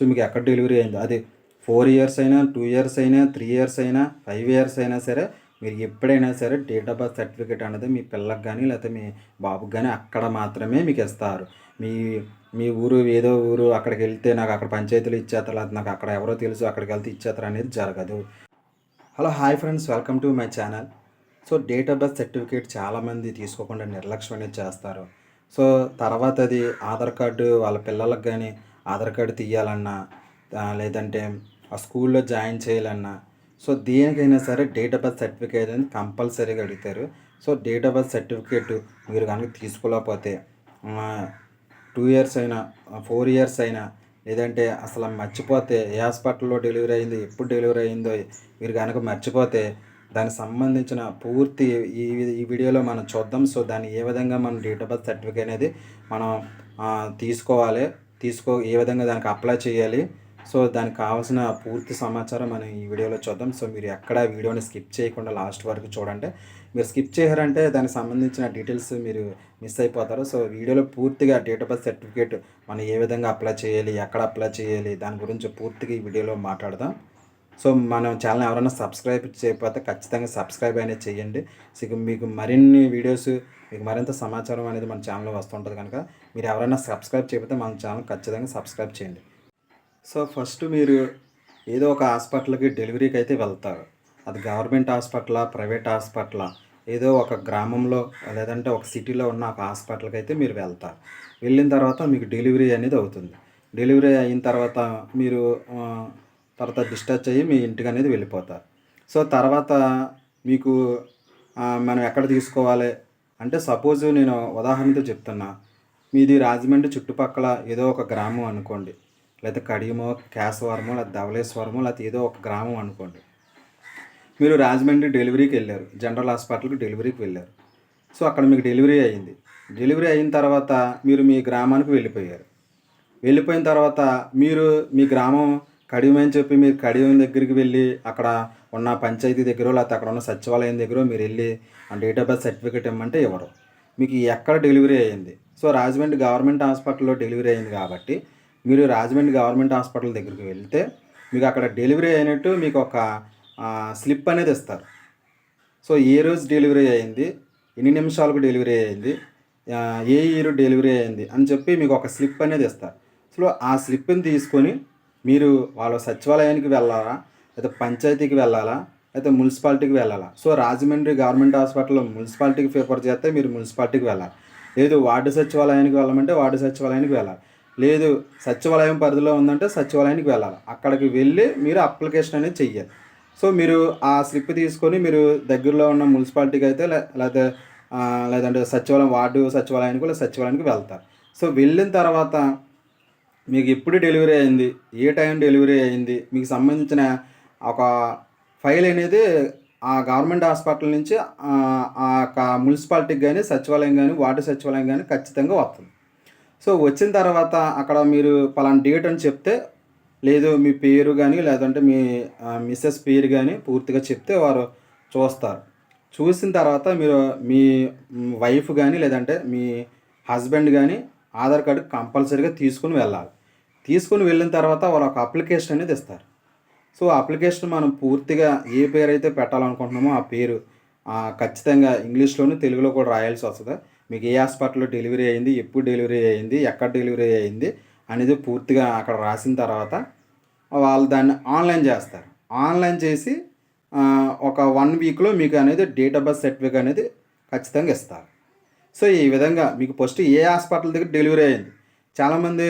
So మీకు ఎక్కడ delivery అయిందో అది ఫోర్ ఇయర్స్ అయినా టూ ఇయర్స్ అయినా త్రీ ఇయర్స్ అయినా ఫైవ్ ఇయర్స్ అయినా సరే మీరు ఎప్పుడైనా సరే డేట్ ఆఫ్ బర్త్ సర్టిఫికేట్ అనేది మీ పిల్లకి కానీ లేకపోతే మీ బాబుకి కానీ అక్కడ మాత్రమే మీకు ఇస్తారు. మీ మీ ఊరు ఏదో ఊరు అక్కడికి వెళ్తే నాకు అక్కడ పంచాయతీలు ఇచ్చేస్తారు లేకపోతే నాకు అక్కడ ఎవరో తెలుసు అక్కడికి వెళ్తే ఇచ్చేస్తారు అనేది జరగదు. Hello hi friends welcome to my channel. So date of birth certificate చాలామంది తీసుకోకుండా నిర్లక్ష్యం అనేది చేస్తారు. సో తర్వాత అది ఆధార్ కార్డు వాళ్ళ పిల్లలకు కానీ ఆధార్ కార్డు తీయాలన్నా లేదంటే ఆ స్కూల్లో జాయిన్ చేయాలన్నా. సో దేనికైనా సరే డేట్ ఆఫ్ బర్త్ సర్టిఫికేట్ అనేది కంపల్సరీగా అడుగుతారు. So date of birth certificate మీరు కనుక తీసుకోలేకపోతే టూ ఇయర్స్ అయినా ఫోర్ ఇయర్స్ అయినా లేదంటే అసలు మర్చిపోతే ఏ హాస్పిటల్లో డెలివరీ అయింది ఎప్పుడు డెలివరీ అయిందో మీరు కనుక మర్చిపోతే దానికి సంబంధించిన పూర్తి ఈ ఈ వీడియోలో మనం చూద్దాం. సో దాన్ని ఏ విధంగా మనం డేట్ ఆఫ్ బర్త్ సర్టిఫికేట్ అనేది మనం తీసుకోవాలి. తీసుకో ఏ విధంగా దానికి అప్లై చేయాలి. సో దానికి కావాల్సిన పూర్తి సమాచారం మనం ఈ వీడియోలో చూద్దాం. సో మీరు ఎక్కడ వీడియోని స్కిప్ చేయకుండా లాస్ట్ వరకు చూడండి. మీరు స్కిప్ చేయారంటే దానికి సంబంధించిన డీటెయిల్స్ మీరు మిస్ అయిపోతారు. సో వీడియోలో పూర్తిగా డేట్ ఆఫ్ బర్త్ సర్టిఫికేట్ మనం ఏ విధంగా అప్లై చేయాలి ఎక్కడ అప్లై చేయాలి దాని గురించి పూర్తిగా ఈ వీడియోలో మాట్లాడదాం. సో మనం ఛానల్ ఎవరైనా సబ్స్క్రైబ్ చేయకపోతే ఖచ్చితంగా సబ్స్క్రైబ్ అనేది చేయండి. సో మీకు మరిన్ని వీడియోస్ మీకు మరింత సమాచారం అనేది మన ఛానల్లో వస్తుంటుంది కనుక మీరు ఎవరైనా సబ్స్క్రైబ్ చేయకపోతే మన ఛానల్ ఖచ్చితంగా సబ్స్క్రైబ్ చేయండి. సో ఫస్ట్ మీరు ఏదో ఒక హాస్పిటల్కి డెలివరీకి అయితే వెళ్తారు. అది గవర్నమెంట్ హాస్పిటలా ప్రైవేట్ హాస్పిటలా ఏదో ఒక గ్రామంలో లేదంటే ఒక సిటీలో ఉన్న ఒక హాస్పిటల్కి అయితే మీరు వెళ్తారు. వెళ్ళిన తర్వాత మీకు డెలివరీ అనేది అవుతుంది. డెలివరీ అయిన తర్వాత మీరు తర్వాత డిశ్చార్జ్ అయ్యి మీ ఇంటికి అనేది వెళ్ళిపోతారు. సో తర్వాత మీకు మనం ఎక్కడ తీసుకోవాలి అంటే సపోజ్ నేను ఉదాహరణతో చెప్తున్నా. మీది రాజమండ్రి చుట్టుపక్కల ఏదో ఒక గ్రామం అనుకోండి. లేదా కడియమో కేశవరమో లేదా ధవలేశ్వరమో లేకపోతే ఏదో ఒక గ్రామం అనుకోండి. మీరు రాజమండ్రి డెలివరీకి వెళ్ళారు. జనరల్ హాస్పిటల్కి డెలివరీకి వెళ్ళారు. సో అక్కడ మీకు డెలివరీ అయింది డెలివరీ అయిన తర్వాత మీరు మీ గ్రామానికి వెళ్ళిపోయారు. వెళ్ళిపోయిన తర్వాత మీరు మీ గ్రామం కడియమని చెప్పి మీరు కడియం దగ్గరికి వెళ్ళి అక్కడ ఉన్న పంచాయతీ దగ్గర లేకపోతే అక్కడ ఉన్న సచివాలయం దగ్గర మీరు వెళ్ళి ఆ డేట్ ఆఫ్ బర్త్ సర్టిఫికేట్ ఇమ్మంటే ఇవ్వరు. మీకు ఎక్కడ డెలివరీ అయ్యింది? సో రాజమండ్రి గవర్నమెంట్ హాస్పిటల్లో డెలివరీ అయింది కాబట్టి మీరు రాజమండ్రి గవర్నమెంట్ హాస్పిటల్ దగ్గరికి వెళ్తే మీకు అక్కడ డెలివరీ అయినట్టు మీకు ఒక స్లిప్ అనేది ఇస్తారు. సో ఏ రోజు డెలివరీ అయింది ఎన్ని నిమిషాలకు డెలివరీ అయింది ఏ ఇయర్ డెలివరీ అయింది అని చెప్పి మీకు ఒక స్లిప్ అనేది ఇస్తారు. సో ఆ స్లిప్ని తీసుకొని మీరు వాళ్ళ సచివాలయానికి వెళ్ళాలా లేదా పంచాయతీకి వెళ్ళాలా లేకపోతే మున్సిపాలిటీకి వెళ్ళాలా? సో రాజమండ్రి గవర్నమెంట్ హాస్పిటల్లో మున్సిపాలిటీకి ప్రిఫర్ చేస్తే మీరు మున్సిపాలిటీకి వెళ్ళాలి. లేదు వార్డు సచివాలయానికి వెళ్ళమంటే వార్డు సచివాలయానికి వెళ్ళాలి. లేదు సచివాలయం పరిధిలో ఉందంటే సచివాలయానికి వెళ్ళాలి. అక్కడికి వెళ్ళి మీరు అప్లికేషన్ అనేది చెయ్యాలి. సో మీరు ఆ స్లిప్ తీసుకొని మీరు దగ్గరలో ఉన్న మున్సిపాలిటీకి అయితే లేకపోతే లేదంటే సచివాలయం వార్డు సచివాలయానికి లేదా సచివాలయానికి వెళ్తారు. సో వెళ్ళిన తర్వాత మీకు ఎప్పుడు డెలివరీ అయింది ఏ టైం డెలివరీ అయింది మీకు సంబంధించిన ఒక ఫైల్ అనేది ఆ గవర్నమెంట్ హాస్పిటల్ నుంచి ఆ యొక్క మున్సిపాలిటీకి కానీ సచివాలయం కానీ వాటర్ సచివాలయం కానీ ఖచ్చితంగా వస్తుంది. సో వచ్చిన తర్వాత అక్కడ మీరు పలానా డేట్ అని చెప్తే లేదు మీ పేరు కానీ లేదంటే మీ మిస్సెస్ పేరు కానీ పూర్తిగా చెప్తే వారు చూస్తారు. చూసిన తర్వాత మీరు మీ వైఫ్ కానీ లేదంటే మీ హస్బెండ్ కానీ ఆధార్ కార్డు కంపల్సరీగా తీసుకుని వెళ్ళాలి. తీసుకుని వెళ్ళిన తర్వాత వాళ్ళు ఒక అప్లికేషన్ అనేది ఇస్తారు. సో అప్లికేషన్ మనం పూర్తిగా ఏ పేరు అయితే పెట్టాలనుకుంటున్నామో ఆ పేరు ఖచ్చితంగా ఇంగ్లీష్లోను తెలుగులో కూడా రాయాల్సి వస్తుంది? మీకు ఏ హాస్పిటల్లో డెలివరీ అయింది ఎప్పుడు డెలివరీ అయింది ఎక్కడ డెలివరీ అయింది అనేది పూర్తిగా అక్కడ రాసిన తర్వాత వాళ్ళు దాన్ని ఆన్లైన్ చేస్తారు. ఆన్లైన్ చేసి ఒక వన్ వీక్లో మీకు అనేది డేట్ ఆఫ్ బర్త్ సర్టిఫికేట్ అనేది ఖచ్చితంగా ఇస్తారు. సో ఈ విధంగా మీకు ఫస్ట్ ఏ హాస్పిటల్ దగ్గర డెలివరీ అయింది? చాలామంది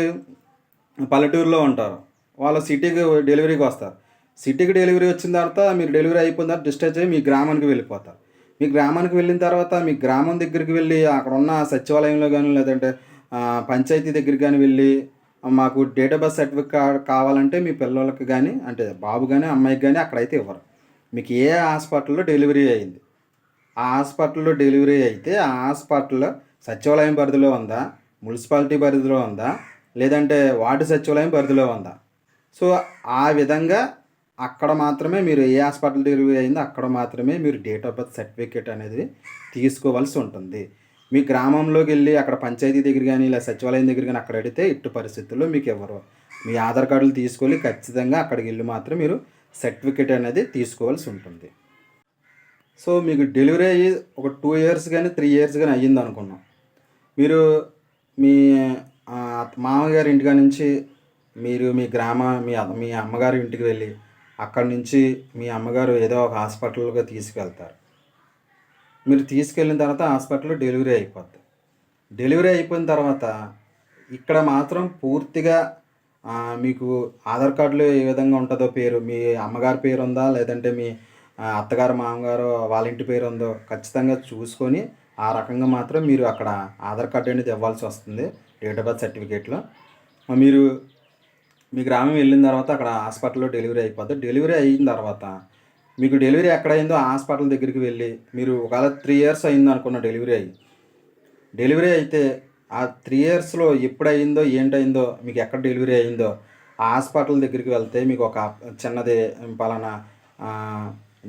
పల్లెటూరులో ఉంటారు. వాళ్ళు సిటీకి డెలివరీకి వస్తారు. సిటీకి డెలివరీ వచ్చిన తర్వాత మీరు డెలివరీ అయిపోయిన తర్వాత డిశ్చార్జ్ అయ్యి మీ గ్రామానికి వెళ్ళిపోతారు. మీ గ్రామానికి వెళ్ళిన తర్వాత మీ గ్రామం దగ్గరికి వెళ్ళి అక్కడ ఉన్న సచివాలయంలో కానీ లేదంటే పంచాయతీ దగ్గరికి కానీ వెళ్ళి మాకు డేట్ ఆఫ్ బర్త్ సర్టిఫికేట్ కావాలంటే మీ పిల్లలకి కానీ అంటే బాబు కానీ అమ్మాయికి కానీ అక్కడైతే ఇవ్వరు. మీకు ఏ హాస్పిటల్లో డెలివరీ అయింది? ఆ హాస్పిటల్లో డెలివరీ అయితే ఆ హాస్పిటల్ సచివాలయం పరిధిలో ఉందా? మున్సిపాలిటీ పరిధిలో ఉందా? లేదంటే వార్డు సచివాలయం పరిధిలో ఉందా? సో ఆ విధంగా అక్కడ మాత్రమే మీరు ఏ హాస్పిటల్ డెలివరీ అయిందో అక్కడ మాత్రమే మీరు డేట్ ఆఫ్ బర్త్ సర్టిఫికేట్ అనేది తీసుకోవాల్సి ఉంటుంది. మీ గ్రామంలోకి వెళ్ళి అక్కడ పంచాయతీ దగ్గర కానీ లేదా సచివాలయం దగ్గర కానీ అక్కడ అడిగితే ఇట్టు పరిస్థితుల్లో మీకు ఎవరు మీ ఆధార్ కార్డులు తీసుకొని ఖచ్చితంగా అక్కడికి వెళ్ళి మాత్రం మీరు సర్టిఫికేట్ అనేది తీసుకోవాల్సి ఉంటుంది. సో మీకు డెలివరీ అయ్యి ఒక టూ ఇయర్స్ కానీ త్రీ ఇయర్స్ కానీ అయ్యింది అనుకున్నాం. మీరు మీ మామగారి ఇంటికా నుంచి మీరు మీ గ్రామ మీ మీ అమ్మగారి ఇంటికి వెళ్ళి అక్కడి నుంచి మీ అమ్మగారు ఏదో ఒక హాస్పిటల్గా తీసుకెళ్తారు. మీరు తీసుకెళ్ళిన తర్వాత హాస్పిటల్లో డెలివరీ అయిపోద్ది. డెలివరీ అయిపోయిన తర్వాత ఇక్కడ మాత్రం పూర్తిగా మీకు ఆధార్ కార్డులో ఏ విధంగా ఉంటుందో పేరు మీ అమ్మగారి పేరు ఉందా లేదంటే మీ అత్తగారు మామగారు వాళ్ళ ఇంటి పేరు ఉందో ఖచ్చితంగా చూసుకొని ఆ రకంగా మాత్రం మీరు అక్కడ ఆధార్ కార్డు అనేది ఇవ్వాల్సి వస్తుంది డేట్ ఆఫ్ బర్త్ సర్టిఫికేట్లో. మీరు మీ గ్రామం వెళ్ళిన తర్వాత అక్కడ హాస్పిటల్లో డెలివరీ అయిపోద్ది. డెలివరీ అయిన తర్వాత మీకు డెలివరీ ఎక్కడ అయిందో ఆ హాస్పిటల్ దగ్గరికి వెళ్ళి మీరు ఒకవేళ త్రీ ఇయర్స్ అయింది అనుకున్న డెలివరీ అయ్యి డెలివరీ అయితే ఆ త్రీ ఇయర్స్లో ఎప్పుడు అయిందో ఏంటయిందో మీకు ఎక్కడ డెలివరీ అయిందో ఆ హాస్పిటల్ దగ్గరికి వెళ్తే మీకు ఒక చిన్నది పలానా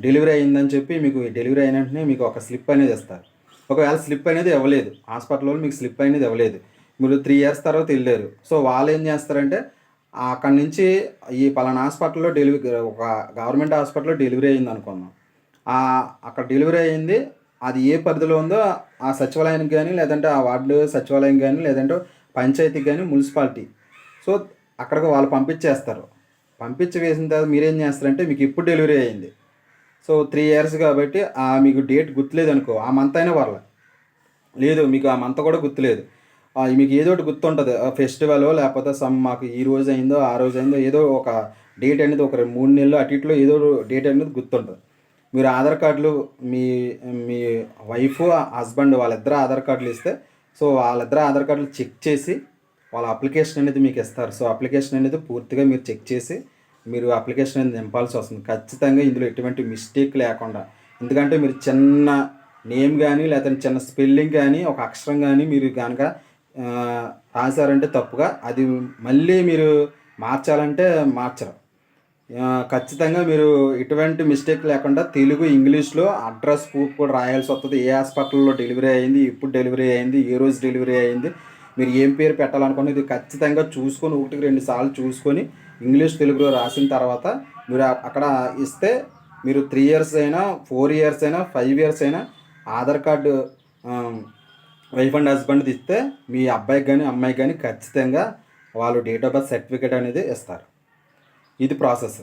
డెలివరీ అయిందని చెప్పి మీకు డెలివరీ అయిన వెంటనే మీకు ఒక స్లిప్ అనేది ఇస్తారు. ఒకవేళ స్లిప్ అనేది ఇవ్వలేదు హాస్పిటల్లో మీకు స్లిప్ అనేది ఇవ్వలేదు మీరు త్రీ ఇయర్స్ తర్వాత వెళ్ళారు. సో వాళ్ళు ఏం చేస్తారంటే అక్కడి నుంచి ఈ పలానా హాస్పిటల్లో డెలివరీ ఒక గవర్నమెంట్ హాస్పిటల్లో డెలివరీ అయింది అనుకుందాం. అక్కడ డెలివరీ అయింది అది ఏ పరిధిలో ఉందో ఆ సచివాలయానికి కానీ లేదంటే ఆ వార్డు సచివాలయం కానీ లేదంటే పంచాయతీకి కానీ మున్సిపాలిటీ. సో అక్కడికి వాళ్ళు పంపించేస్తారు. పంపించి వేసిన తర్వాత మీరేం చేస్తారంటే మీకు ఇప్పుడు డెలివరీ అయింది సో త్రీ ఇయర్స్ కాబట్టి ఆ మీకు డేట్ గుర్తులేదు అనుకో ఆ మంత్ అయినా పర్లేదు లేదు మీకు ఆ మంత్ కూడా గుర్తులేదు. లేదు మీకు ఏదో ఒకటి గుర్తుంటుంది. ఫెస్టివల్ లేకపోతే సమ్ మాకు ఈ రోజు అయిందో ఆ రోజు అయిందో ఏదో ఒక డేట్ అనేది ఒక రెండు- మూడు నెలలు అటు ఇట్లో ఏదో డేట్ అనేది గుర్తుంటుంది. మీరు ఆధార్ కార్డులు మీ మీ వైఫ్ హస్బెండ్ వాళ్ళిద్దరు ఆధార్ కార్డులు ఇస్తే సో వాళ్ళిద్దరు ఆధార్ కార్డులు చెక్ చేసి వాళ్ళ అప్లికేషన్ అనేది మీకు ఇస్తారు. సో అప్లికేషన్ అనేది పూర్తిగా మీరు చెక్ చేసి మీరు అప్లికేషన్ అనేది నింపాల్సి వస్తుంది. ఖచ్చితంగా ఇందులో ఎటువంటి మిస్టేక్ లేకుండా. ఎందుకంటే మీరు చిన్న నేమ్ కానీ లేకపోతే చిన్న స్పెల్లింగ్ కానీ ఒక అక్షరం కానీ మీరు కనుక రాశారంటే తప్పుగా. అది మళ్ళీ మీరు మార్చాలంటే మార్చరు. ఖచ్చితంగా మీరు ఎటువంటి మిస్టేక్ లేకుండా తెలుగు ఇంగ్లీష్లో అడ్రస్ ప్రూఫ్ కూడా రాయాల్సి వస్తుంది. ఏ హాస్పిటల్లో డెలివరీ అయింది ఇప్పుడు డెలివరీ అయింది ఏ రోజు డెలివరీ అయింది మీరు ఏం పేరు పెట్టాలనుకున్నది ఇది ఖచ్చితంగా చూసుకొని ఒకటికి రెండు సార్లు చూసుకొని ఇంగ్లీష్ తెలుగులో రాసిన తర్వాత మీరు అక్కడ ఇస్తే మీరు త్రీ ఇయర్స్ అయినా ఫోర్ ఇయర్స్ అయినా ఫైవ్ ఇయర్స్ అయినా Aadhaar card wife and husband ఇస్తే మీ అబ్బాయికి కానీ అమ్మాయికి కానీ ఖచ్చితంగా వాళ్ళు డేట్ ఆఫ్ బర్త్ సర్టిఫికేట్ అనేది ఇస్తారు. ఇది ప్రాసెస్.